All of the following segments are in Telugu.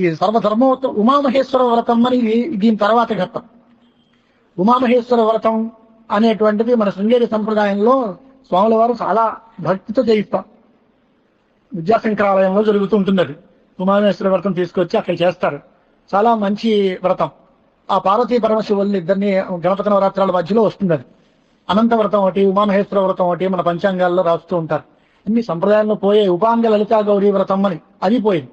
ఈ సర్వధర్మోత్త ఉమామహేశ్వర వ్రతం అని దీని తర్వాత ఘట్టం. ఉమామహేశ్వర వ్రతం అనేటువంటిది మన శృంగేరి సంప్రదాయంలో స్వాముల వారు చాలా భక్తితో చేయిస్తాం విద్యాశంకరాలయంలో జరుగుతూ ఉంటుంది అది. ఉమామహేశ్వర వ్రతం తీసుకొచ్చి అక్కడ చేస్తారు. చాలా మంచి వ్రతం. ఆ పార్వతీ పరమశివుల్ని ఇద్దరిని గణపతి నవరాత్రాల మధ్యలో వస్తుంది అది. అనంత వ్రతం ఒకటి ఉమామహేశ్వర వ్రతం ఒకటి మన పంచాంగాల్లో రాస్తూ ఉంటారు. అన్ని సంప్రదాయంలో పోయే ఉపాంగ లలితా గౌరీ వ్రతం అని అది పోయింది.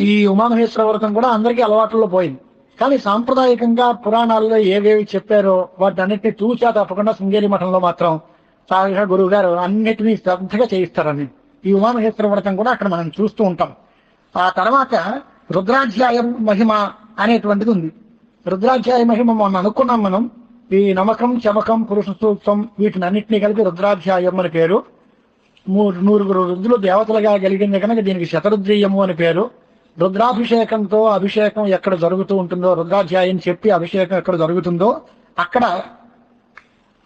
ఈ ఉమామహేశ్వర వ్రతం కూడా అందరికీ అలవాట్లలో పోయింది. కానీ సాంప్రదాయకంగా పురాణాల్లో ఏవేవి చెప్పారో వాటి అన్నింటిని తూచా తప్పకుండా శృంగేరి మఠంలో మాత్రం సాగా గురువు గారు అన్నిటినీ శ్రద్ధగా చేయిస్తారని ఈ ఉమామహేశ్వర వ్రతం కూడా అక్కడ మనం చూస్తూ ఉంటాం. ఆ తర్వాత రుద్రాధ్యాయం మహిమ అనేటువంటిది ఉంది. రుద్రాధ్యాయ మహిమ మొన్న అనుకున్నాం మనం. ఈ నమకం చమకం పురుష సూక్తం వీటిని అన్నింటినీ కలిపి రుద్రాధ్యాయం అని పేరు. మూడు నూరుగురు రుద్రులు దేవతలుగా కలిగింది కనుక దీనికి శతరుద్రీయము అని పేరు. రుద్రాభిషేకంతో అభిషేకం ఎక్కడ జరుగుతూ ఉంటుందో రుద్రాధ్యాయం చెప్పి అభిషేకం ఎక్కడ జరుగుతుందో అక్కడ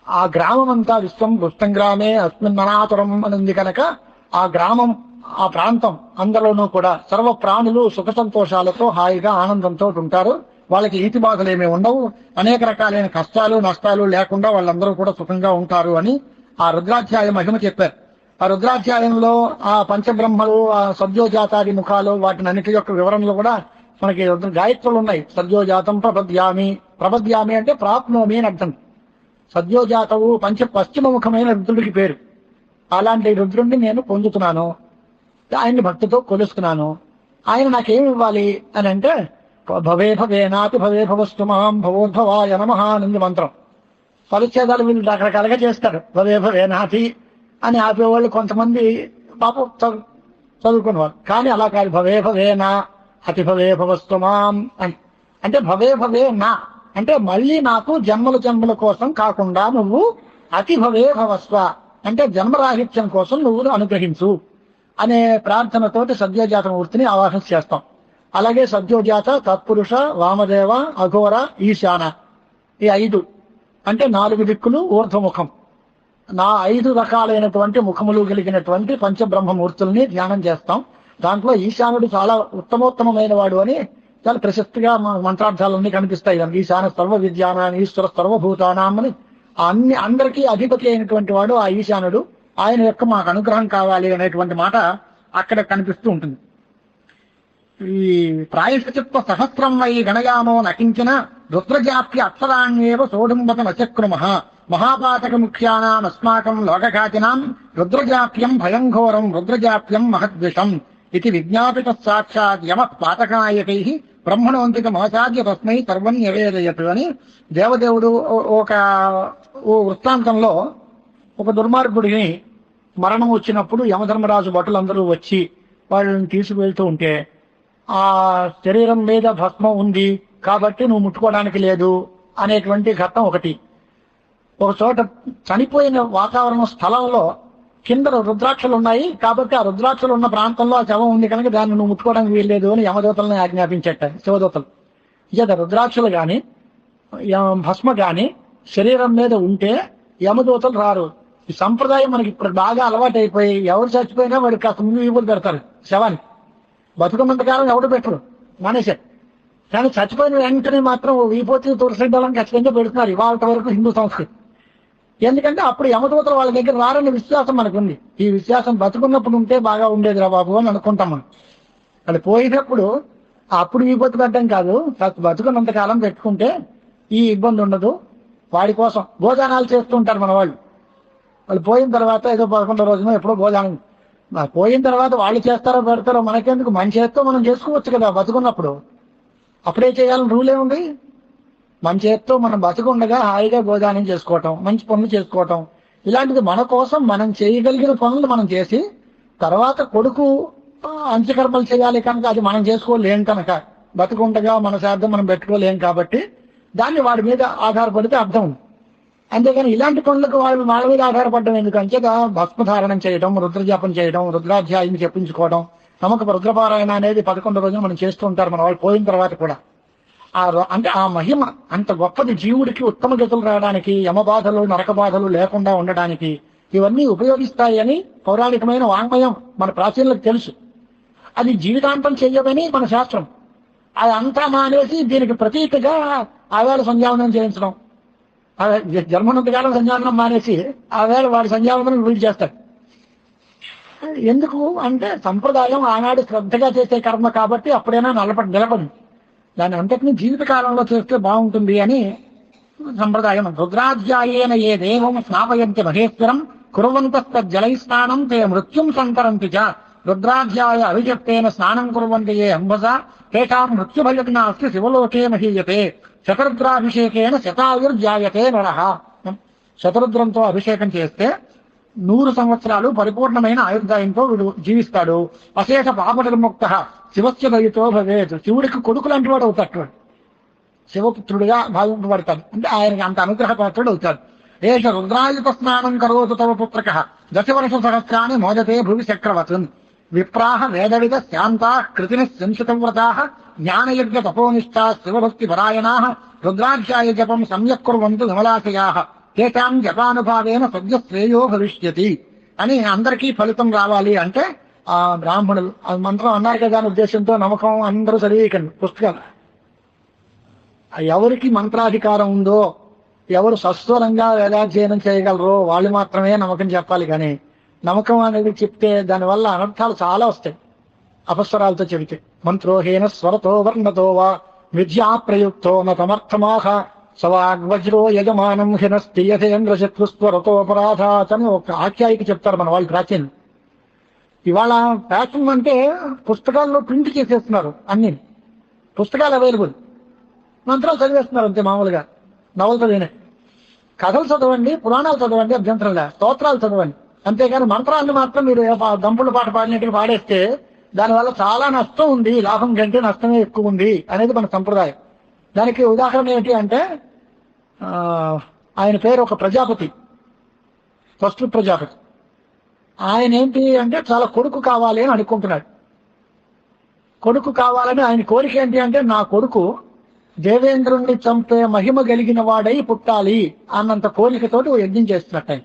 ఆ గ్రామం అంతా విశ్వం గుప్తం గ్రామే అస్మిన్ మనాతురం అనింది కనుక ఆ గ్రామం ఆ ప్రాంతం అందరిలోనూ కూడా సర్వ ప్రాణులు సుఖ సంతోషాలతో హాయిగా ఆనందంతో ఉంటారు. వాళ్ళకి ఈతి బాధలు ఏమీ ఉండవు. అనేక రకాలైన కష్టాలు నష్టాలు లేకుండా వాళ్ళందరూ కూడా సుఖంగా ఉంటారు అని ఆ రుద్రాధ్యాయ మహిమ చెప్పారు. ఆ రుద్రాధ్యాయంలో ఆ పంచబ్రహ్మలు ఆ సద్యోజాతాది ముఖాలు వాటిని అన్నిటి యొక్క వివరణలు కూడా మనకి గాయత్రులు ఉన్నాయి సద్యోజాతం ప్రపద్యామి. ప్రపద్యామి అంటే ప్రాప్నోమి అని అర్థం. సద్యోజాతవు పంచ పశ్చిమ ముఖమైన రుద్రుడికి పేరు. అలాంటి రుద్రుడిని నేను పొందుతున్నాను. ఆయన్ని భక్తితో కొలుస్తున్నాను. ఆయన నాకేమి ఇవ్వాలి అని అంటే భవే భవేనాతి భవే భవస్తు మాం భవోద్భవాయ నమహ మంత్రం. పలుచ్ఛేదాలు వీళ్ళు రకరకాలుగా చేస్తారు. భవే భవేనాతి అని ఆపేవాళ్ళు కొంతమంది పాపం చదువు చదువుకునేవారు. కానీ అలా కాదు. భవే భవేనా అతి భవే భవస్తుమాం అని అంటే భవే భవే నా. అంటే మళ్ళీ నాకు జన్మల జన్మల కోసం కాకుండా నువ్వు అతి భవే భవస్వ అంటే జన్మరాహిత్యం కోసం నువ్వు అనుగ్రహించు అనే ప్రార్థనతోటి సద్యోజాత మూర్తిని ఆవాహన చేస్తాం. అలాగే సద్యోజాత తత్పురుష వామదేవ అఘోర ఈశాన ఈ ఐదు. అంటే నాలుగు దిక్కులు ఊర్ధ్వముఖం. నా ఐదు రకాలైనటువంటి ముఖములు కలిగినటువంటి పంచబ్రహ్మమూర్తుల్ని ధ్యానం చేస్తాం. దాంట్లో ఈశానుడు చాలా ఉత్తమోత్తమైన వాడు అని చాలా ప్రశస్తిగా మంత్రార్థాలన్నీ కనిపిస్తాయి. దానికి ఈశాన సర్వ విద్యానాన్ని ఈశ్వర సర్వభూతానాం అని అన్ని అందరికీ అధిపతి అయినటువంటి వాడు ఆ ఈశానుడు. ఆయన యొక్క మాకు అనుగ్రహం కావాలి అనేటువంటి మాట అక్కడ కనిపిస్తూ ఉంటుంది. ఈ ప్రాయశ్చిత్వ సహస్రం వై గణయామో నకించిన రుద్రజాప్య అక్షరాణ్యేవ సోడుంబత నచక్రుమ మహాపాతక ముఖ్యానాం అస్మాకం లోకఘాతినాం రుద్రజాప్యం భయంఘోరం రుద్రజాప్యం మహద్విషం ఇది విజ్ఞాపిత సాక్షాత్ యమ పాతకాయకై బ్రహ్మణవంతిక మహసాద్య తస్మై సర్వం నివేదయతు అని దేవదేవుడు ఒక ఓ వృత్తాంతంలో ఒక దుర్మార్గుడిని మరణం వచ్చినప్పుడు యమధర్మరాజు భటులందరూ వచ్చి వాళ్ళని తీసుకువెళ్తూ ఉంటే ఆ శరీరం మీద భస్మం ఉంది కాబట్టి నువ్వు ముట్టుకోవడానికి లేదు అనేటువంటి ఘట్టం ఒకటి. ఒక చోట చనిపోయిన వాతావరణం స్థలంలో కింద రుద్రాక్షలు ఉన్నాయి కాబట్టి ఆ రుద్రాక్షలు ఉన్న ప్రాంతంలో ఆ శవం ఉంది కనుక దాన్ని నువ్వు ముట్టుకోవడానికి వీల్లేదు అని యమదూతలను ఆజ్ఞాపించట శివదూతలు ఇక రుద్రాక్షలు గాని భస్మ గాని శరీరం మీద ఉంటే యమదూతలు రారు. ఈ సంప్రదాయం మనకి ఇప్పుడు బాగా అలవాటైపోయి ఎవరు చచ్చిపోయినా వాడికి కాస్త ముందు వీపులు పెడతారు శవాన్ని బతుకున్నంత కాలం ఎవడు పెట్టరు. మానేశారు. కానీ చచ్చిపోయిన వెంటనే మాత్రం వీపోతే తులసిడ్డాలని ఖచ్చితంగా పెడుతున్నారు. ఇవాళ వరకు హిందూ సంస్కృతి. ఎందుకంటే అప్పుడు యమదూతలు వాళ్ళ దగ్గర రారని విశ్వాసం మనకుంది. ఈ విశ్వాసం బతుకున్నప్పుడు ఉంటే బాగా ఉండేది రా బాబు అని అనుకుంటాం మనం. అది పోయినప్పుడు అప్పుడు విపత్తు పెట్టడం కాదు కాస్త బతుకున్నంత కాలం పెట్టుకుంటే ఈ ఇబ్బంది ఉండదు. వాడి కోసం భోజనాలు చేస్తూ ఉంటారు మన వాళ్ళు. వాళ్ళు పోయిన తర్వాత ఏదో పదకొండో రోజున ఎప్పుడో భోజనం పోయిన తర్వాత వాళ్ళు చేస్తారో పెడతారో మనకెందుకు? మన చేత్తో మనం చేసుకోవచ్చు కదా బతుకున్నప్పుడు. అప్పుడే చేయాలని రూల్ ఏముంది మన చేత్తో మనం బతుకుండగా హాయిగా భోజనం చేసుకోవటం మంచి పనులు చేసుకోవటం ఇలాంటిది మన కోసం మనం చేయగలిగిన పనులు మనం చేసి తర్వాత కొడుకు అంత్యకర్మలు చేయాలి కనుక అది మనం చేసుకోలేం కనుక బతుకుండగా మన శార్థం మనం పెట్టుకోలేం కాబట్టి దాన్ని వాడి మీద ఆధారపడితే అర్థం. ఉంది అంతేగాని ఇలాంటి పనులకు వాళ్ళ వాళ్ళ మీద ఆధారపడడం ఎందుకంటే భస్మధారణం చేయడం రుద్రజపం చేయడం రుద్రాధ్యాయం చెప్పించుకోవడం నమ్మక రుద్రపారాయణ అనేది పదకొండు రోజులు మనం చేస్తూ ఉంటారు మన వాళ్ళు పోయిన తర్వాత కూడా. ఆ రో- అంటే ఆ మహిమ అంత గొప్పది జీవుడికి ఉత్తమ గతులు రావడానికి యమబాధలు నరక బాధలు లేకుండా ఉండడానికి ఇవన్నీ ఉపయోగిస్తాయని పౌరాణికమైన వాంగ్మయం మన ప్రాచీనులకు తెలుసు. అది జీవితాంతం చెయ్యమని మన శాస్త్రం. అది అంతా మానేసి దీనికి ప్రతీకగా ఆవేళ సంధ్యావనం చేయించడం. అదే జన్మనంతకాలం సంధ్యావనం మానేసి ఆవేళ వాడి సంధ్యావనం వీళ్ళు చేస్తాడు. ఎందుకు? అంటే సంప్రదాయం ఆనాడు శ్రద్ధగా చేసే కర్మ కాబట్టి అప్పుడైనా నిలబడి నిలబడి. దాని అంతటినీ జీవితకాలంలో చేస్తే బాగుంటుంది అని సంప్రదాయం. రుద్రాధ్యాయేన ఏ దేవం స్నాపయంతి మహేశ్వరం కురువంతస్త జలైస్నానం తే మృత్యుం సంతరంతి చ. రుద్రాధ్యాయ అభిజప్తేన స్నానం కురువంతి ఏ అంబస తేషాం మృత్యుభయక్ నాస్తి శివలోకే మహీయతే. శతరుద్రాభిషేకేన శతాయుర్జాయతే నరః. శతరుద్రంతో అభిషేకం చేస్తే నూరు సంవత్సరాలు పరిపూర్ణమైన ఆయుర్దాయంతో వీడు జీవిస్తాడు. అశేష పాప శివస్య దయతో భవేత్. శివుడికి కొడుకు లాంటి వాడు అవుతాడు శివపుత్రుడిగా భావింపబడతాడు. అంటే ఆయనకి అంత అనుగ్రహ పాత్రుడు అవుతాడు. ఏష రుద్రాయుత స్నానం కరోతు తమ పుత్రక. దశవర్ష సహస్రాన్ని మోదతే భువి చక్రవత్. విప్రాహ వేదవిద శాంతా కృతిని సంసితవ్రతా జ్ఞానయజ్ఞ తపోనిష్టా శివభక్తి పరాయణా రుద్రాధ్యాయ జపం సమ్యక్ కుర్వంతు విమలాశయా. తేషాం జపానుభావేన సద్య శ్రేయో భవిష్యతి అని అందరికీ ఫలితం రావాలి అంటే ఆ బ్రాహ్మణులు. మంత్రం అన్నారు కదా ఉద్దేశంతో నమ్మకం అందరూ చదివేయకండి పుస్తకాలు ఎవరికి మంత్రాధికారం ఉందో ఎవరు సస్వరంగా వేదాధ్యయనం చేయగలరో వాళ్ళు మాత్రమే నమ్మకం చెప్పాలి కానీ నమ్మకం అనేది చెప్తే దానివల్ల అనర్థాలు చాలా వస్తాయి. అపస్వరాలతో చెబితే మంత్రోహేన స్వరతో వర్ణతో వా విద్యా ప్రయుక్తో నమర్థమాహ సవాగ్వజ్రో యజమానం హినస్తియథేంద్ర శత్రుస్వరతోపరాధాత్ అని ఒక ఆఖ్యాయికి చెప్తారు మన వాళ్ళు ప్రాచీన్. ఇవాళ ఫ్యాషన్ అంటే పుస్తకాల్లో ప్రింట్ చేసేస్తున్నారు అన్ని. పుస్తకాలు అవైలబుల్. మంత్రాలు చదివేస్తున్నారు అంతే మామూలుగా. నవలు చదివినే. కథలు చదవండి పురాణాలు చదవండి అభ్యంతరంగా స్తోత్రాలు చదవండి. అంతేగాని మంత్రాలను మాత్రం మీరు ఏ దంపుడు పాట పాడినట్టుగా పాడేస్తే దానివల్ల చాలా నష్టం ఉంది లాభం కంటే నష్టమే ఎక్కువ ఉంది అనేది మన సంప్రదాయం. దానికి ఉదాహరణ ఏంటి అంటే ఆయన పేరు ఒక ప్రజాపతి. ఫస్ట్ ప్రజాపతి. ఆయన ఏంటి అంటే చాలా కొడుకు కావాలి అని అనుకుంటున్నాడు. కొడుకు కావాలని ఆయన కోరిక ఏంటి అంటే నా కొడుకు దేవేంద్రుణ్ణి చంపే మహిమ కలిగిన వాడై పుట్టాలి అన్నంత కోరికతోటి యజ్ఞం చేస్తున్నట్టు ఆయన.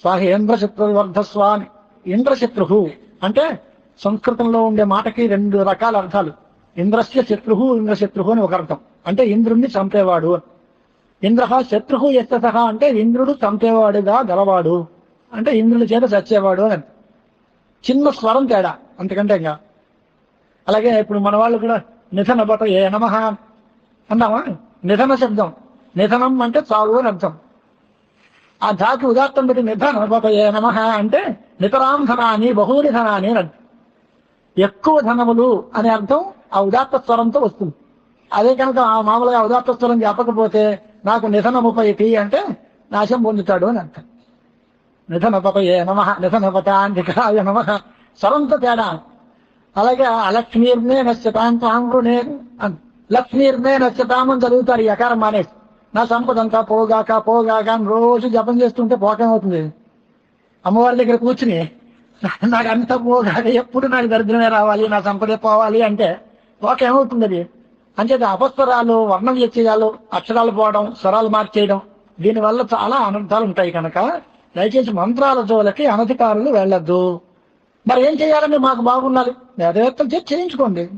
స్వాహి ఇంద్రశత్రువర్ధస్వామి. ఇంద్రశత్రు అంటే సంస్కృతంలో ఉండే మాటకి రెండు రకాల అర్థాలు. ఇంద్రస్య శత్రు ఇంద్రశత్రు అని ఒక అర్థం. అంటే ఇంద్రుణ్ణి చంపేవాడు. ఇంద్ర శత్రు ఎత్తత అంటే ఇంద్రుడు చంపేవాడుగా గలవాడు. అంటే ఇంద్రుడి చేత చచ్చేవాడు అని. చిన్న స్వరం తేడా అంతకంటే ఇంకా. అలాగే ఇప్పుడు మన వాళ్ళు కూడా నిధన బట ఏ నమహ అన్నామా? నిధన శబ్దం. నిధనం అంటే చావు అని అర్థం. ఆ ధాతు ఉదాత్తం పెట్టి నిధన బట ఏ నమ అంటే నితరాం ధనాన్ని బహుని ధనాన్ని అని అర్థం. ఎక్కువ ధనములు అనే అర్థం ఆ ఉదాత్త స్వరంతో వస్తుంది. అదే కనుక ఆ మామూలుగా ఉదాత్త స్వరం చెప్పకపోతే నాకు నిధనముపయతి అంటే నాశం పొందుతాడు అని అర్థం. నిధనపపయే నమ నిధనపతాంధికాయ నమ. స్వరంతో తేడా. అలాగే అలక్ష్మీర్మే నశ్యతాం తాంగునే లక్ష్మీర్మే నశ్యతాం అని చదువుతారు ఈ అకారం మానేసి. నా సంపదంతా పోగాక పోగాక అని రోజు జపం చేస్తుంటే పోకేమవుతుంది అమ్మవారి దగ్గర కూర్చుని నాకు అంత పోగాక ఎప్పుడు నాకు దరిద్రమే రావాలి నా సంపదే పోవాలి అంటే పోకేమవుతుంది అది అంచేత అపస్వరాలు వర్ణం వ్యత్యయాలు అక్షరాలు పోవడం స్వరాలు మార్చేయడం దీనివల్ల చాలా అనర్థాలు ఉంటాయి కనుక దయచేసి మంత్రాల జోలకి అనధికారులు వెళ్ళద్దు. మరి ఏం చేయాలని మాకు బాగుండాలి. వేదవేత్తలు చేసి చేయించుకోండి.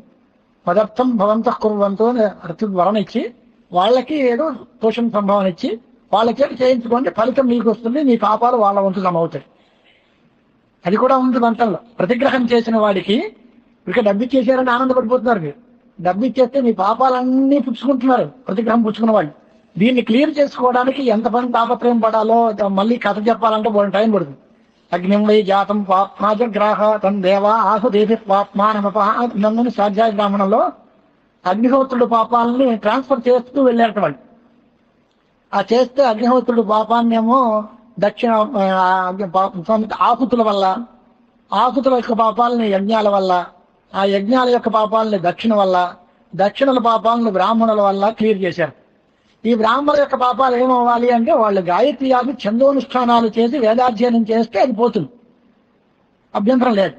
పదార్థం భవంత కుర్వంతో అర్థ వరణ ఇచ్చి వాళ్ళకి ఏదో పోషణ సంభావన ఇచ్చి వాళ్ళ చేతి చేయించుకోండి. ఫలితం మీకు వస్తుంది. మీ పాపాలు వాళ్ళ వంతు సమవుతాయి అది కూడా ఉంది మంత్రంలో. ప్రతిగ్రహం చేసిన వాడికి ఇక డబ్బు ఇచ్చేసారని ఆనందపడిపోతున్నారు మీరు డబ్బు ఇచ్చేస్తే మీ పాపాలన్నీ పుచ్చుకుంటున్నారు ప్రతిగ్రహం పుచ్చుకున్న వాళ్ళు. దీన్ని క్లియర్ చేసుకోవడానికి ఎంత పని తాపత్రయం పడాలో మళ్ళీ కథ చెప్పాలంటే బోల్ టైం పడుతుంది. అగ్నిం వై జాతం పాత్మాజగ్రాహ తన్ దేవా ఆహుదేవి దేవి నందుని స్వాధ్యాయ బ్రాహ్మణంలో అగ్నిహోత్రుడు పాపాలని ట్రాన్స్ఫర్ చేస్తూ వెళ్ళారట వాళ్ళు. ఆ చేస్తే అగ్నిహోత్రుడు పాపాన్నేమో దక్షిణ ఆ, ఆహుతుల వల్ల ఆహుతుల యొక్క పాపాలని యజ్ఞాల వల్ల ఆ యజ్ఞాల యొక్క పాపాలని దక్షిణ వల్ల దక్షిణల పాపాలను బ్రాహ్మణుల వల్ల క్లియర్ చేశారు. ఈ బ్రాహ్మణుల యొక్క పాపాలు ఏమవ్వాలి అంటే వాళ్ళు గాయత్రియాలు చందోనుష్ఠానాలు చేసి వేదాధ్యయనం చేస్తే అది పోతుంది. అభ్యంతరం లేదు.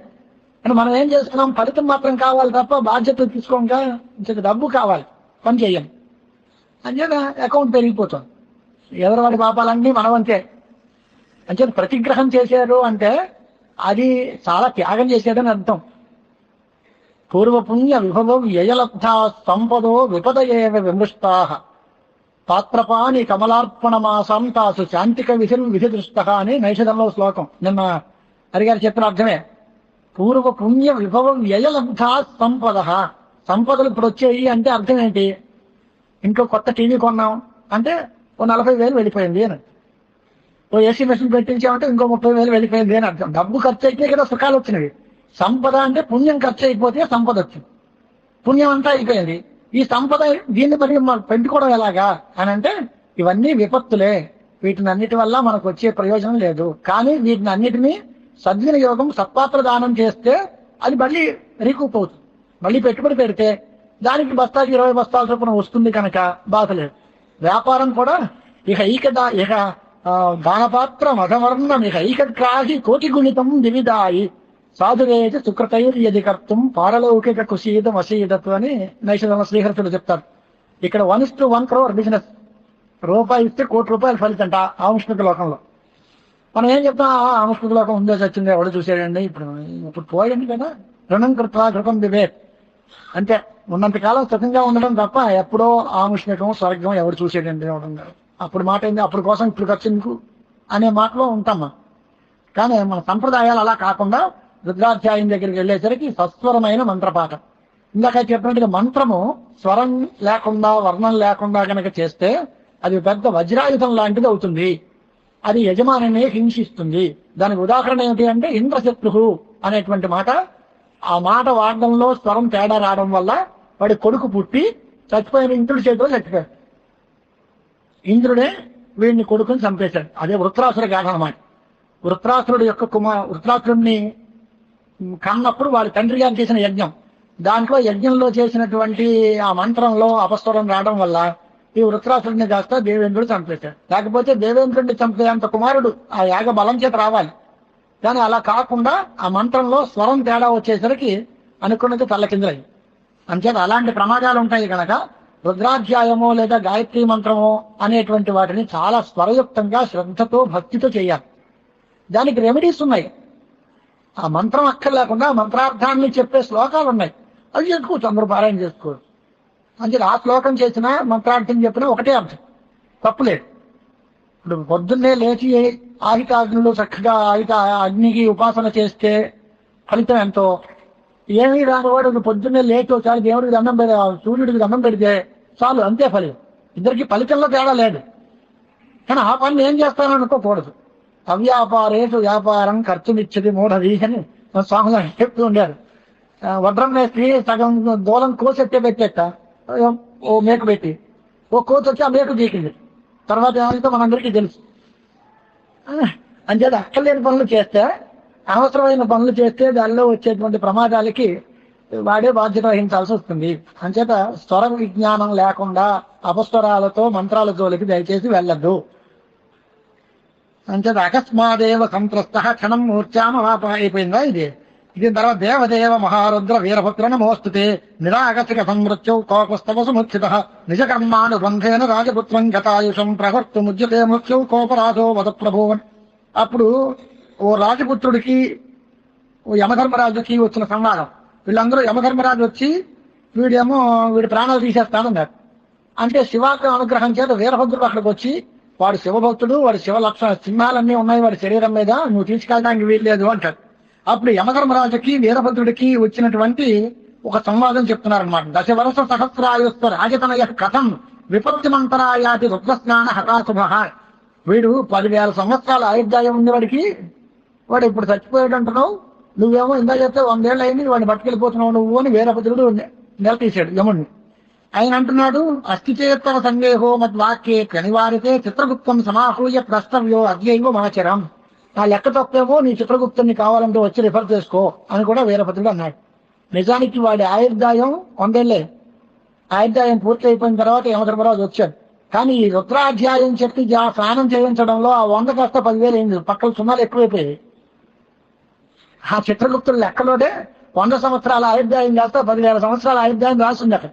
అంటే మనం ఏం చేస్తున్నాం? ఫలితం మాత్రం కావాలి తప్ప బాధ్యత తీసుకోక ఇంతకు డబ్బు కావాలి పని చేయం. అంచేత అకౌంట్ పెరిగిపోతుంది. ఎవరి పాపాలన్నీ మనవంతే. అంచేత ప్రతిగ్రహం చేశారు అంటే అది చాలా త్యాగం చేసేదని అర్థం. పూర్వపుణ్య విభవం వ్యయలబ్ధా సంపదో విపదయేవ విమృష్టా. పాత్రపాని కమలార్పణమాసం తాసు శాంతిక విధిం విధిదృష్ట అని నైషధంలో శ్లోకం. నిన్న హరిగారు చెప్పిన అర్థమే. పూర్వ పుణ్య విభవం వ్యయలబ్ధా సంపద సంపదలు ఇప్పుడు వచ్చాయి అంటే అర్థం ఏంటి? ఇంకో కొత్త టీవీ కొన్నాం. అంటే ఓ నలభై వేలు వెళ్ళిపోయింది అని. ఓ ఏసీ మెషిన్ పెట్టించామంటే ఇంకో ముప్పై వేలు వెళ్ళిపోయింది అని అర్థం. డబ్బు ఖర్చు అయితే కదా సుఖాలు వచ్చినవి. సంపద అంటే పుణ్యం ఖర్చు అయిపోతే సంపద వచ్చింది. పుణ్యం అంతా అయిపోయింది. ఈ సంపద దీన్ని మరి మనం పెంచుకోవడం ఎలాగా అని అంటే ఇవన్నీ విపత్తులే. వీటిని అన్నిటి వల్ల మనకు వచ్చే ప్రయోజనం లేదు. కానీ వీటిని అన్నిటినీ సద్వినియోగం సత్పాత్ర దానం చేస్తే అది మళ్ళీ రీకూప్ అవుతుంది. మళ్ళీ పెట్టుబడి పెడితే దానికి బస్తాకి ఇరవై బస్తాల చొప్పున వస్తుంది కనుక బాధ లేదు. వ్యాపారం కూడా ఇక ఈక ఇక ఆ, దానపాత్ర మధవర్ణం ఇక ఈక క్రాహి కోటి గుణితం దివిదాయి. సాధురేజ సుకృతైర్యది కర్తం పారలౌకిక కుశీదం అసీదత్ అని నైషధమ శ్రీహర్షులు చెప్తారు. ఇక్కడ one is to one crore business రూపాయి ఇస్తే కోటి రూపాయలు ఫలితంట ఆముష్మిక లోకంలో. మనం ఏం చెప్తాం? "ఆ, ఆముష్మిక లోకం ఉందే చచ్చింది ఎవడో చూసాడండి ఇప్పుడు ఇప్పుడు పోయండి కదా. రుణం కృత్వా కృతం వివేక్. అంటే ఉన్నంతకాలం సుఖంగా ఉండడం తప్ప ఎప్పుడో ఆముష్మికం స్వర్గం ఎవరు చూసేటండి ఎవడం అప్పుడు మాట ఏంది? అప్పుడు కోసం ఇప్పుడు ఖర్చు అనే మాటలో ఉంటాం కానీ మన సంప్రదాయాలు అలా కాకుండా రుద్రాధ్యాయం దగ్గరికి వెళ్ళేసరికి సస్వరమైన మంత్రపాఠం. ఇందాక చెప్పినట్టుగా మంత్రము స్వరం లేకుండా వర్ణం లేకుండా కనుక చేస్తే అది పెద్ద వజ్రాయుధం లాంటిది అవుతుంది. అది యజమానిని హింసిస్తుంది. దానికి ఉదాహరణ ఏమిటి అంటే ఇంద్రశత్రు అనేటువంటి మాట. ఆ మాట వాడడంలో స్వరం తేడా రావడం వల్ల వాడి కొడుకు పుట్టి చచ్చిపోయిన ఇంద్రుడి చేతిలో చచ్చిపోయాడు. ఇంద్రుడే వీడిని కొడుకుని చంపేశాడు. అదే వృత్రాసుర గాథ అనమాట వృత్రాసురుడు యొక్క కుమార్ వృత్రాసురుడిని కన్నప్పుడు వాళ్ళ తండ్రి గారు చేసిన యజ్ఞం. దాంట్లో యజ్ఞంలో చేసినటువంటి ఆ మంత్రంలో అపస్వరం రావడం వల్ల ఈ వృత్రాసుడిని కాస్త దేవేంద్రుడు చంపేశాడు. లేకపోతే దేవేంద్రుడిని చంపేంత కుమారుడు ఆ యాగ బలం చేత రావాలి. కానీ అలా కాకుండా ఆ మంత్రంలో స్వరం తేడా వచ్చేసరికి అనుకున్నది తల్లకిందులయ్యి. అంచేత అలాంటి ప్రమాదాలు ఉంటాయి కనుక రుద్రాధ్యాయమో లేదా గాయత్రి మంత్రమో అనేటువంటి వాటిని చాలా స్వరయుక్తంగా శ్రద్ధతో భక్తితో చేయాలి. దానికి రెమెడీస్ ఉన్నాయి. ఆ మంత్రం అక్కర్లేకుండా మంత్రార్థాన్ని చెప్పే శ్లోకాలు ఉన్నాయి. అవి చేసుకోవచ్చు అందరూ పారాయణ చేసుకోవచ్చు అంటే ఆ శ్లోకం చేసినా మంత్రార్థం చెప్పినా ఒకటే అర్థం. తప్పులేదు ఇప్పుడు పొద్దున్నే లేచి ఆహితాగ్నులు చక్కగా ఆహిత అగ్నికి ఉపాసన చేస్తే ఫలితం ఎంతో. ఏమీ రానివాడు పొద్దున్నే లేచి ఒకసారి దేవుడికి దండం పెడ సూర్యుడికి దండం పెడితే చాలు అంతే ఫలితం. ఇద్దరికి ఫలితంలో తేడా లేదు. కానీ ఆ పని ఏం చేస్తాననుకోకూడదు అవ్యాపారేషు వ్యాపారం ఖర్చునిచ్చది మూఢది అని మన స్వామి గారు చెప్తూ ఉండారు. వడ్రం వేసి సగం దూలం కోసెట్టే పెట్టేట ఓ మేకు పెట్టి. ఓ కోసి వచ్చి ఆ మేకు గీకింది తర్వాత ఏమైతే మనందరికీ తెలుసు. అంచేది అంచేత అక్కర్లేని పనులు చేస్తే అవసరమైన పనులు చేస్తే దానిలో వచ్చేటువంటి ప్రమాదాలకి వాడే బాధ్యత వహించాల్సి వస్తుంది. అంచేత స్వర విజ్ఞానం లేకుండా అపస్వరాలతో మంత్రాల జోలికి దయచేసి వెళ్ళద్దు. అంచేత అకస్మాదేవ సంత్రస్త క్షణం మూర్ఛామవాప అయిపోయిందా ఇది? ఇది తర్వాత దేవదేవ మహారుద్ర వీరభద్ర నమోస్తుతే నిరాగతిక సంమృత్యౌ కోపస్తవ సముచిత నిజ కర్మానుబంధేన రాజపుత్రం గతాయుషం ప్రహర్తు ముజ్యతే మృత్యు కోపరాధో వద ప్రభువన్ అప్పుడు ఓ రాజపుత్రుడికి ఓ యమధర్మరాజుకి వచ్చిన సంవాదం. వీళ్ళందరూ యమధర్మరాజు వచ్చి వీడేమో వీడి ప్రాణాలు తీసేస్తానన్నారు. అంటే శివాకు అనుగ్రహం చేత వీరభద్రుడు అక్కడికి వచ్చి వాడు శివభక్తుడు వాడు శివ లక్షణ సింహాలన్నీ ఉన్నాయి వాడి శరీరం మీద నువ్వు తీసుకెళ్ళడానికి వీల్లేదు అంటాడు. అప్పుడు యమధర్మరాజుకి వీరభద్రుడికి వచ్చినటువంటి ఒక సంవాదం చెప్తున్నారనమాట దశ వరస సహస్రాయుస్త రాజతనయ కథం విపత్తిమంతరాయాతి రుద్రస్నాన హతాశుభ వీడు పదివేల సంవత్సరాల ఆయుర్దాయం ఉంది వాడికి వాడు ఇప్పుడు చచ్చిపోయాడు అంటున్నావు. నువ్వేమో ఇందా చెప్తే వందేళ్ళు అయింది వాడిని పట్టుకెళ్ళిపోతున్నావు నువ్వు అని వీరభద్రుడు నిలదీశాడు యముడిని ఆయన అంటున్నాడు అస్థిచేత్తర సందేహో మద్వాక్యే కనివారితే చిత్రగుప్తం సమాహూయ ప్రస్తవ్యో అద్యైవ మాచరం. నా లెక్క తప్పేమో నీ చిత్రగుప్తుని కావాలంటే వచ్చి రిఫర్ చేసుకో అని కూడా వీరభద్రుడు అన్నాడు. నిజానికి వాడి ఆయుర్దాయం వందేళ్ళే. ఆయుర్దాయం పూర్తి అయిపోయిన తర్వాత యమధర్మరాజు వచ్చాడు. కానీ ఈ రుద్రాధ్యాయం చెప్పి జా- స్నానం చేయించడంలో ఆ వంద కాస్త పదివేలు అయింది. పక్కన సున్నాలు ఎక్కువైపోయాయి. ఆ చిత్రగుప్తుల లెక్కలోనే వంద సంవత్సరాల ఆయుర్దాయం చేస్తే పదివేల సంవత్సరాల ఆయుర్దాయం రాసింది అక్కడ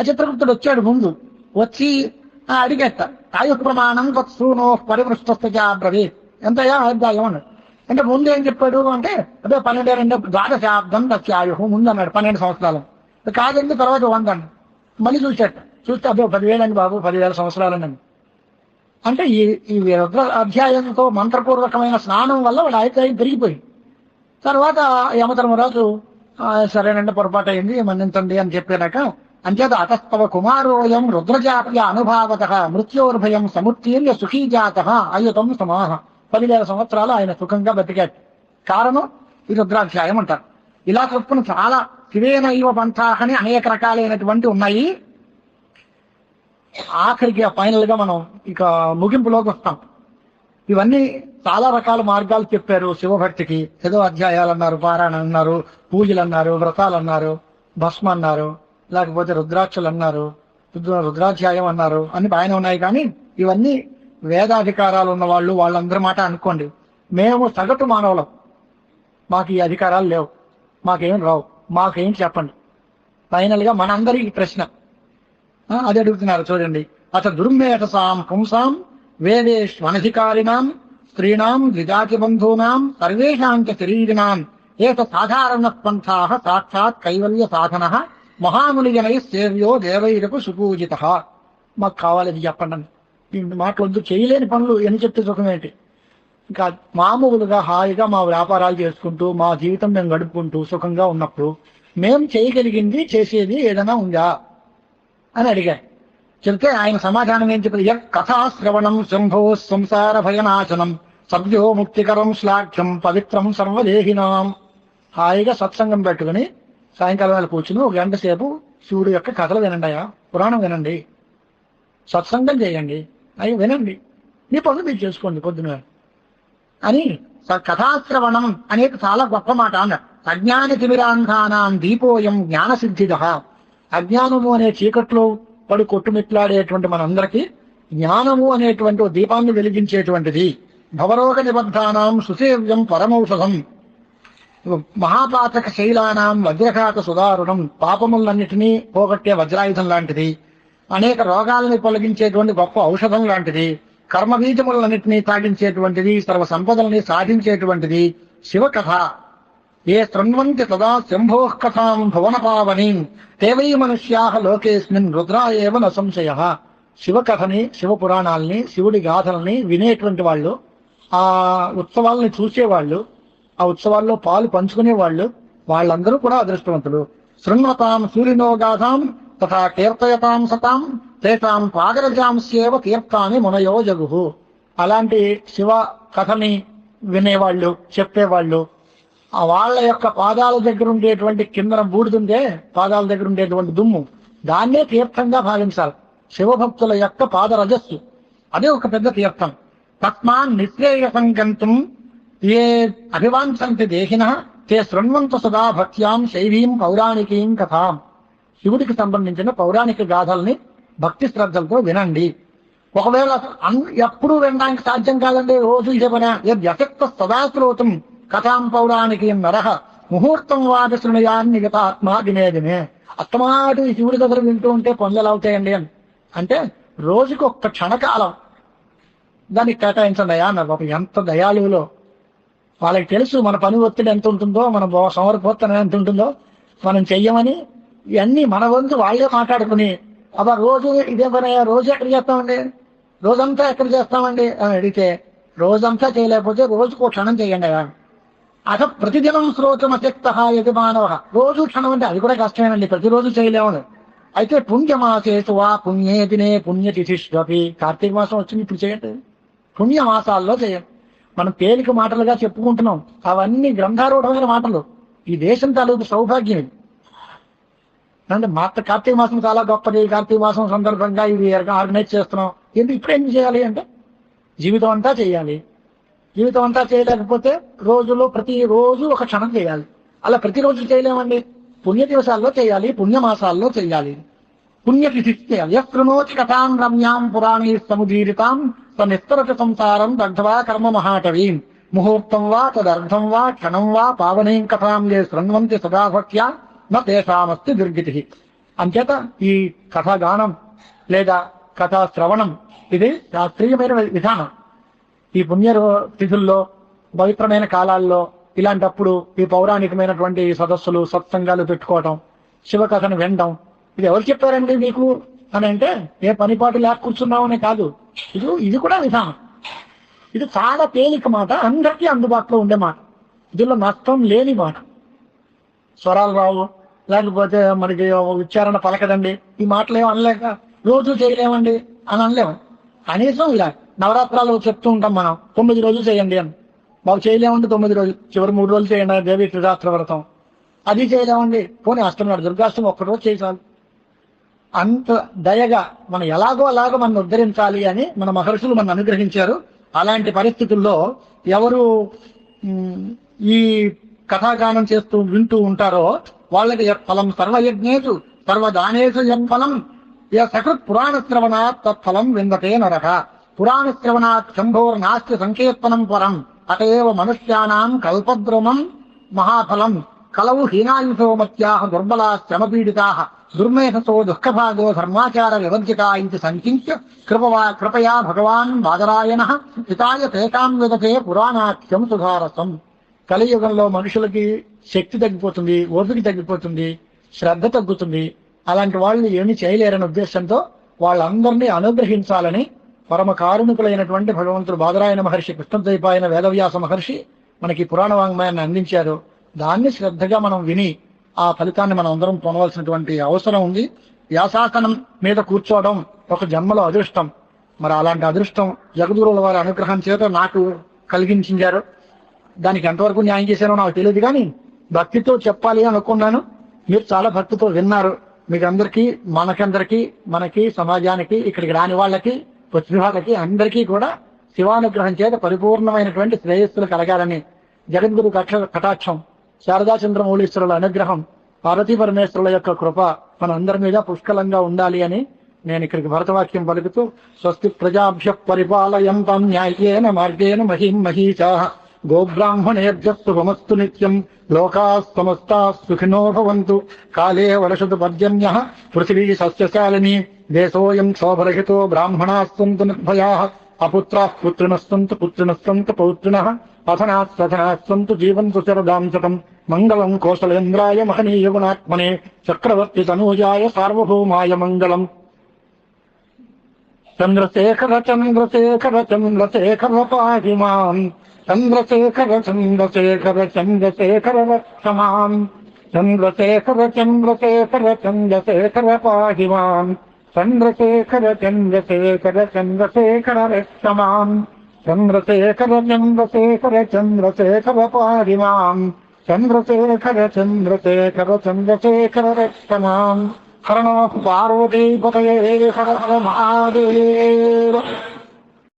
ఆ చిత్రగుప్తుడు వచ్చాడు ముందు. వచ్చి అడిగేట ఆయు ప్రమాణం వత్సూనో పరిమృష్టస్త బ్రవీ ఎంతయా ఆయుర్దాయం అన్నాడు. అంటే ముందు ఏం చెప్పాడు అంటే అదే పన్నెండు రెండు ద్వాదశాబ్దం దత్యాయు ముందు అన్నాడు పన్నెండు సంవత్సరాలు. కాదండి తర్వాత వంద అన్నాడు. మళ్ళీ చూశాడు. చూస్తే అదే పదివేలండి బాబు పదివేల సంవత్సరాలు అంటే ఈ ఈ రుద్ర అధ్యాయంతో మంత్రపూర్వకమైన స్నానం వల్ల వాడు ఆయుర్దాయం పెరిగిపోయింది. తర్వాత యమధర్మరాజు సరేనండి పొరపాటు అయింది మన్నించండి అని చెప్పాక అంచేత అతస్తవ కుమారోయం రుద్రజాప్య అనుభావత మృత్యోర్భయం సముత్తీర్య సుఖీజాత అయుతం సమాహ. పదివేల సంవత్సరాలు ఆయన సుఖంగా బతికాడు. కారణం ఈ రుద్రాధ్యాయం అంటారు. ఇలా చొప్పున చాలా శివేనైవ పంథాహని అనేక రకాలైనటువంటి ఉన్నాయి. ఆఖరికి ఫైనల్గా మనం ఇక ముగింపులోకి వస్తాం. ఇవన్నీ చాలా రకాల మార్గాలు చెప్పారు శివభక్తికి. ఏదో అధ్యాయాలు అన్నారు పారాయణ అన్నారు పూజలు అన్నారు వ్రతాలు అన్నారు భస్మ అన్నారు. లేకపోతే రుద్రాక్షలు అన్నారు రుద్రాధ్యాయం అన్నారు అన్ని బాగానే ఉన్నాయి కానీ ఇవన్నీ వేదాధికారాలు ఉన్న వాళ్ళు వాళ్ళందరి మాట అనుకోండి. మేము సగటు మానవులం. మాకు ఈ అధికారాలు లేవు. మాకేం రావు. మాకేం చెప్పండి. ఫైనల్గా మనందరి ప్రశ్న అది అడుగుతున్నారు చూడండి. అత దుర్మేధసాం పుంసాం వేదేష్వనధికారిణాం స్త్రీణాం ద్విజాతి బంధూనాం సర్వేషాం చ శరీరిణాం. ఏత సాధారణ పంథా సాక్షాత్ కైవల్య సాధన. మహామునిగనై సేవ్యో దేవైరకు సుపూజిత. మాకు కావాలి అది చెప్పండి అని. ఈ చేయలేని పనులు ఎన్ని చెప్తే సుఖమేంటి ఇంకా మామూలుగా హాయిగా మా వ్యాపారాలు చేసుకుంటూ మా జీవితం మేము గడుపుకుంటూ సుఖంగా ఉన్నప్పుడు మేము చేయగలిగింది చేసేది ఏదైనా ఉందా? అని అడిగా. చెప్తే ఆయన సమాధానం ఏం చెప్పారు? యత్ కథాశ్రవణం శంభో సంసార భయనాశనం సభ్యో ముక్తికరం శ్లాఘ్యం పవిత్రం సర్వదేహినాం. హాయిగా సత్సంగం పెట్టుకుని సాయంకాలం వేళ కూర్చుని ఒక గంట సేపు శివుడు యొక్క కథలు వినండి అయ్యా. పురాణం వినండి. సత్సంగం చేయండి. అవి వినండి. మీ పనులు మీరు చేసుకోండి పొద్దున అని స- కథాశ్రవణం అనేది చాలా గొప్ప మాట అన్నారు అజ్ఞాన తిమిరాంధానాం దీపోయం జ్ఞానసిద్ధిద. అజ్ఞానము అనే చీకట్లో పడి కొట్టుమిట్లాడేటువంటి మనందరికీ జ్ఞానము అనేటువంటి దీపాన్ని వెలిగించేటువంటిది. భవరోగ నిబద్ధానం సుసేవ్యం పరమౌషధం. మహాపాతక శైలానాం వజ్రఘాత సుదారుణం పాపములన్నిటినీ పోగొట్టే వజ్రాయుధం లాంటిది. అనేక రోగాలని తొలగించేటువంటి గొప్ప ఔషధం లాంటిది. కర్మబీజములన్నిటినీ తాగించేటువంటిది సర్వ సంపదల్ని సాధించేటువంటిది శివకథ. ఏ శృణ్వంతి తదా శంభో కథాం భువన పావని తేవై మనుష్యా లోకేస్మిన్ రుద్రా ఏవ న సంశయ. శివకథని శివపురాణాల్ని శివుడి గాథల్ని వినేటువంటి వాళ్ళు ఆ ఉత్సవాల్ని చూసేవాళ్ళు ఆ ఉత్సవాల్లో పాలు పంచుకునే వాళ్ళు వాళ్ళందరూ కూడా అదృష్టవంతులు. శృణ్వతాం సూర్యనోగాథాం తథా కీర్తయతాం సతాం తేషాం పాగరజాంస్యేవ తీర్థాన్ని మునయో జగు. అలాంటి శివ కథని వినేవాళ్ళు చెప్పేవాళ్ళు. ఆ వాళ్ళ యొక్క పాదాల దగ్గర ఉండేటువంటి కిందన బూడిదుందే పాదాల దగ్గర ఉండేటువంటి దుమ్ము. దాన్నే తీర్థంగా భావించాలి. శివభక్తుల యొక్క పాదరజస్సు. అదే ఒక పెద్ద తీర్థం. తస్మాన్ నిశ్రేయసం గంతం ఏ అభివాంఛంతి దేహిన తే శృణ్వంతు సదా భక్త్యాం శైవీం పౌరాణికీం కథాం శివుడికి సంబంధించిన పౌరాణిక గాథల్ని భక్తి శ్రద్ధలతో వినండి. ఒకవేళ ఎప్పుడూ వినడానికి సాధ్యం కాదండి రోజు ఇదే వ్యసక్త సదా సదాశ్రోతం కథాం పౌరాణికీం నరహ ముహూర్తం వాద శృణయాన్ని గత ఆత్మా దినే దినే అత్తమాటు శివుడి దగ్గర వింటూ ఉంటే పనులు అవుతాయండి అని. అంటే రోజుకు ఒక్క క్షణకాలం దానికి కేటాయించండి అయ్యా నాకు ఎంత దయాళువులో వాళ్ళకి తెలుసు మన పని ఒత్తిడి ఎంత ఉంటుందో మన బో- ఎంత ఉంటుందో మనం చెయ్యమని ఇవన్నీ మన వంతు వాళ్ళే మాట్లాడుకుని అబ్బా రోజు ఇదే పని రోజు ఎక్కడ చేస్తామండి? రోజంతా ఎక్కడ చేస్తామండి? అని అడిగితే రోజంతా చేయలేకపోతే రోజుకు క్షణం చేయండి అయ్యా. ప్రతిదినం శ్రోతమశక్త యజ మానవ. రోజు క్షణం అంటే అది కూడా కష్టమేనండి ప్రతిరోజు చేయలేము. అయితే పుణ్యమాసేసు వా పుణ్యే దినే పుణ్యతిథిష్వపి. కార్తీక మాసం వచ్చింది ఇప్పుడు చేయండి. పుణ్యమాసాల్లో చేయండి. మనం తేలిక మాటలుగా చెప్పుకుంటున్నాం. అవన్నీ గ్రంథారూఢమైన మాటలు. ఈ దేశం తాలూకు సౌభాగ్యం ఇది. అంటే మా కార్తీక మాసం చాలా గొప్పది. కార్తీక మాసం సందర్భంగా ఇది ఆర్గనైజ్ చేస్తున్నాం. ఎందుకు ఇప్పుడు ఏం చేయాలి అంటే జీవితం అంతా చేయాలి. జీవితం అంతా చేయలేకపోతే రోజులో ప్రతి రోజు ఒక క్షణం చేయాలి. అలా ప్రతిరోజు చేయలేమండి. పుణ్య దివసాల్లో చేయాలి పుణ్యమాసాల్లో చేయాలి. పుణ్యతిథి చేయాలి. యృణోతి కథాం రమ్యాం పురాణీ సముదీరితాం. తనిస్తరత సంసారం దగ్ధవా కర్మ మహాటవీం ముహూర్తం వా తదర్థం వా క్షణం వా పావనీం కథాం ఏ శృణ్వంతి సదా నేషామస్తి న దుర్గతి. అంచేత ఈ కథాగానం లేదా కథా శ్రవణం ఇది శాస్త్రీయమైన విధానం. ఈ పుణ్య తిథుల్లో పవిత్రమైన కాలాల్లో ఇలాంటప్పుడు ఈ పౌరాణికమైనటువంటి సదస్సులు సత్సంగాలు పెట్టుకోవటం శివకథను వినడం ఇది ఎవరు చెప్పారండి మీకు? అని అంటే ఏ పనిపాటు లేక కూర్చున్నామనే కాదు. ఇది ఇది కూడా విధానం. ఇది చాలా తేలిక మాట. అందరికీ అందుబాటులో ఉండే మాట. ఇందులో నష్టం లేని మాట. స్వరాలు రావు. లేకపోతే మనకి ఉచ్చారణ పలకదండి. ఈ మాటలు ఏం అనలేక రోజు చేయలేమండి అని అనలేము. కనీసం ఇలా నవరాత్రాలు చెప్తూ ఉంటాం మనం. తొమ్మిది రోజులు చేయండి అని. బాగు చేయలేమండి తొమ్మిది రోజులు. చివరి మూడు రోజులు చేయండి. దేవి త్రిరాత్ర వ్రతం. అది చేయలేమండి. పోనీ అష్టమి నాడు దుర్గాష్టమి ఒక్క రోజు చేయాలి అంత దయగా మనం ఎలాగో అలాగో మనం ఉద్ధరించాలి అని మన మహర్షులు మనం అనుగ్రహించారు. అలాంటి పరిస్థితుల్లో ఎవరు ఈ కథాగానం చేస్తూ వింటూ ఉంటారో వాళ్ళకి ఫలం సర్వయజ్ఞేషు సర్వదానేషు యత్ఫలం య సకృత్ పురాణ శ్రవణాత్ తత్ఫలం విందతే నరక. పురాణ శ్రవణాత్ శంభోర్ నాస్తి సంకీర్తనం పరం అతేవ మనుష్యానాం కల్పద్రుమం మహాఫలం. కలవు హీనాయుషో మత్యా దుర్బలా శ్రమపీడితా దుర్మేధసో దుఃఖభాగో ధర్మాచార వివర్జితా ఇంటి సంకించ కృపవా కృపయా భగవాన్ బాదరాయణ హితాయ తేకాం విదతే పురాణాఖ్యం సుధారసం. కలియుగంలో మనుషులకి శక్తి తగ్గిపోతుంది ఓపిక తగ్గిపోతుంది శ్రద్ధ తగ్గుతుంది. అలాంటి వాళ్ళు ఏమి చేయలేరనే ఉద్దేశంతో వాళ్ళందరినీ అనుగ్రహించాలని పరమ కారుణికులైనటువంటి భగవంతుడు బాదరాయణ మహర్షి కృష్ణద్వైపాయన వేదవ్యాస మహర్షి మనకి పురాణ వాంగ్మయాన్ని అందించారు. దాన్ని శ్రద్ధగా మనం విని ఆ ఫలితాన్ని మనం అందరం పొందవలసినటువంటి అవసరం ఉంది. వ్యాసాసనం మీద కూర్చోవడం ఒక జన్మలో అదృష్టం. మరి అలాంటి అదృష్టం జగద్గురుల వారి అనుగ్రహం చేత నాకు కలిగించారు దానికి ఎంతవరకు న్యాయం చేశారో నాకు తెలియదు కానీ భక్తితో చెప్పాలి అనుకున్నాను. మీరు చాలా భక్తితో విన్నారు. మీకు అందరికీ మనకందరికీ మనకి సమాజానికి ఇక్కడికి రాని వాళ్ళకి వచ్చిన వాళ్ళకి అందరికీ కూడా శివానుగ్రహం చేత పరిపూర్ణమైనటువంటి శ్రేయస్సులు కలగాలని జగద్గురు కక్ష కటాక్షం శారదా చంద్రమౌళీశ్వరుల అనుగ్రహం పార్వతీ పరమేశ్వరుల యొక్క కృప మన అందరి మీద పుష్కలంగా ఉండాలి అని నేను ఇక్కడికి భరతవాక్యం పలుకుతూ స్వస్తి ప్రజాభ్య పరిపాలయంతం న్యాయేన మార్గేణ మహిం మహీషా గోబ్రాహ్మణేభ్య శుభమస్తు నిత్యం లోకా సమస్తా సుఖినో భవంతు కాలే వర్షతు పర్జన్య పృథివీ సస్యశాలిని దేశోయం శోభరహితో బ్రాహ్మణాస్తు నిర్భయా. అపుత్రా పుత్రిణస్సంతు పుత్రిణస్సంతు పౌత్రిణ అథనాత్ సథనాత్ సంతు జీవంతు శరదాం మంగళం కోశలేంద్రాయ మహనీయ గుణాత్మనే చక్రవర్తి తనూజాయ సార్వభౌమాయ మంగళం. చంద్రశేఖర చంద్రశేఖర చంద్రశేఖర పాహిమాన్ చంద్రశేఖర చంద్రశేఖర చంద్రశేఖర రక్షమాన్ చంద్రశేఖర చంద్రశేఖర చంద్రశేఖర పాహిమాన్ చంద్రశేఖర చంద్రశేఖర చంద్రశేఖర రక్షమాన్ చంద్రశేఖర చంద్రశేఖర చంద్రశేఖర పారిమాన్ చంద్రశేఖర చంద్రశేఖర చంద్రశేఖర రక్షమాన్ హరణ పార్వతీపతయే హర హర మహాదేవ.